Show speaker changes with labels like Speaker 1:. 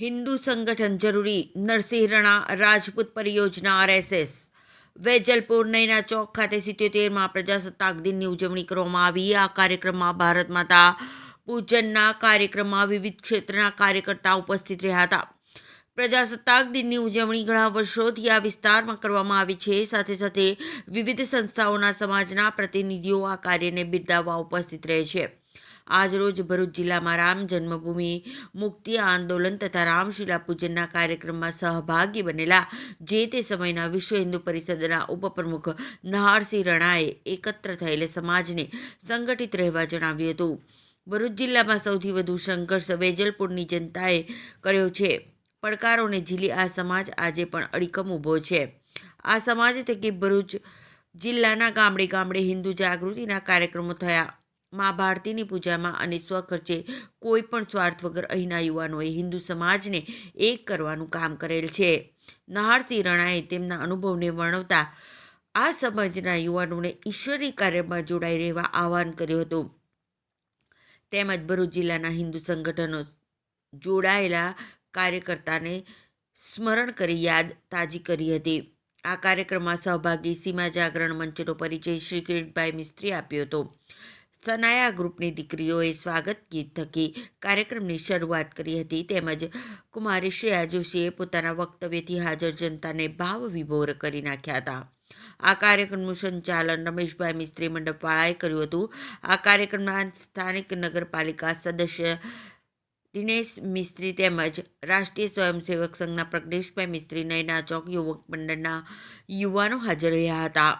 Speaker 1: હિન્દુ સંગઠન જરૂરી નરસિંહ રણા રાજપૂત પરિયોજના આરએસએસ. વેજલપુર નૈના ચોક ખાતે સિત્યોતેરમાં પ્રજાસત્તાક દિનની ઉજવણી કરવામાં આવી. આ કાર્યક્રમમાં ભારત માતા પૂજનના કાર્યક્રમમાં વિવિધ ક્ષેત્રના કાર્યકર્તા ઉપસ્થિત રહ્યા હતા. પ્રજાસત્તાક દિનની ઉજવણી ઘણા વર્ષોથી આ વિસ્તારમાં કરવામાં આવી છે. સાથે સાથે વિવિધ સંસ્થાઓના સમાજના પ્રતિનિધિઓ આ કાર્યને બિરદાવવા ઉપસ્થિત રહે છે. આજરોજ ભરૂચ જિલ્લામાં રામ જન્મભૂમિ મુક્તિ આંદોલન તથા રામશીલા પૂજનના કાર્યક્રમમાં સહભાગી બનેલા જે તે સમયના વિશ્વ હિન્દુ પરિષદના ઉપપ્રમુખ નહારસિંહ રણાએ એકત્ર થયેલ સમાજને સંગઠિત રહેવા જણાવ્યું હતું. ભરૂચ જિલ્લામાં સૌથી વધુ સંઘર્ષ વેજલપુરની જનતાએ કર્યો છે. પડકારોને ઝીલી આ સમાજ આજે પણ અડીકમ ઊભો છે. આ સમાજ થકી ભરૂચ જિલ્લાના ગામડે ગામડે હિન્દુ જાગૃતિના કાર્યક્રમો થયા. મા ભારતીની પૂજામાં અને સ્વખર્ચે કોઈ પણ સ્વાર્થ વગર અહીંના યુવાનોએ હિન્દુ સમાજને એક કરવાનું કામ કરેલ છે. નહારસિંહ રણાએ તેમના અનુભવને વર્ણવતા આ સમાજના યુવાનોને ઈશ્વરી કાર્યમાં જોડાઈ રહેવા આહવાન કર્યું હતું. તેમજ ભરૂચ જિલ્લાના હિન્દુ સંગઠનો જોડાયેલા કાર્યકર્તાને સ્મરણ કરી યાદ તાજી કરી હતી. આ કાર્યક્રમમાં સહભાગી સીમા જાગરણ મંચનો પરિચય શ્રી કિરીટભાઈ મિસ્ત્રી આપ્યો હતો. સનાયા ગ્રુપની દીકરીઓએ સ્વાગત ગીત થકી કાર્યક્રમની શરૂઆત કરી હતી. તેમજ કુમારી શ્રેયા જોશીએ પોતાના વક્તવ્યથી હાજર જનતાને ભાવ વિભોર કરી નાખ્યા હતા. આ કાર્યક્રમનું સંચાલન રમેશભાઈ મિસ્ત્રી મંડપવાળાએ કર્યું હતું. આ કાર્યક્રમમાં સ્થાનિક નગરપાલિકા સદસ્ય દિનેશ મિસ્ત્રી તેમજ રાષ્ટ્રીય સ્વયંસેવક સંઘના પ્રજ્ઞેશભાઈ મિસ્ત્રી, નયના ચોક યુવક મંડળના યુવાનો હાજર રહ્યા હતા.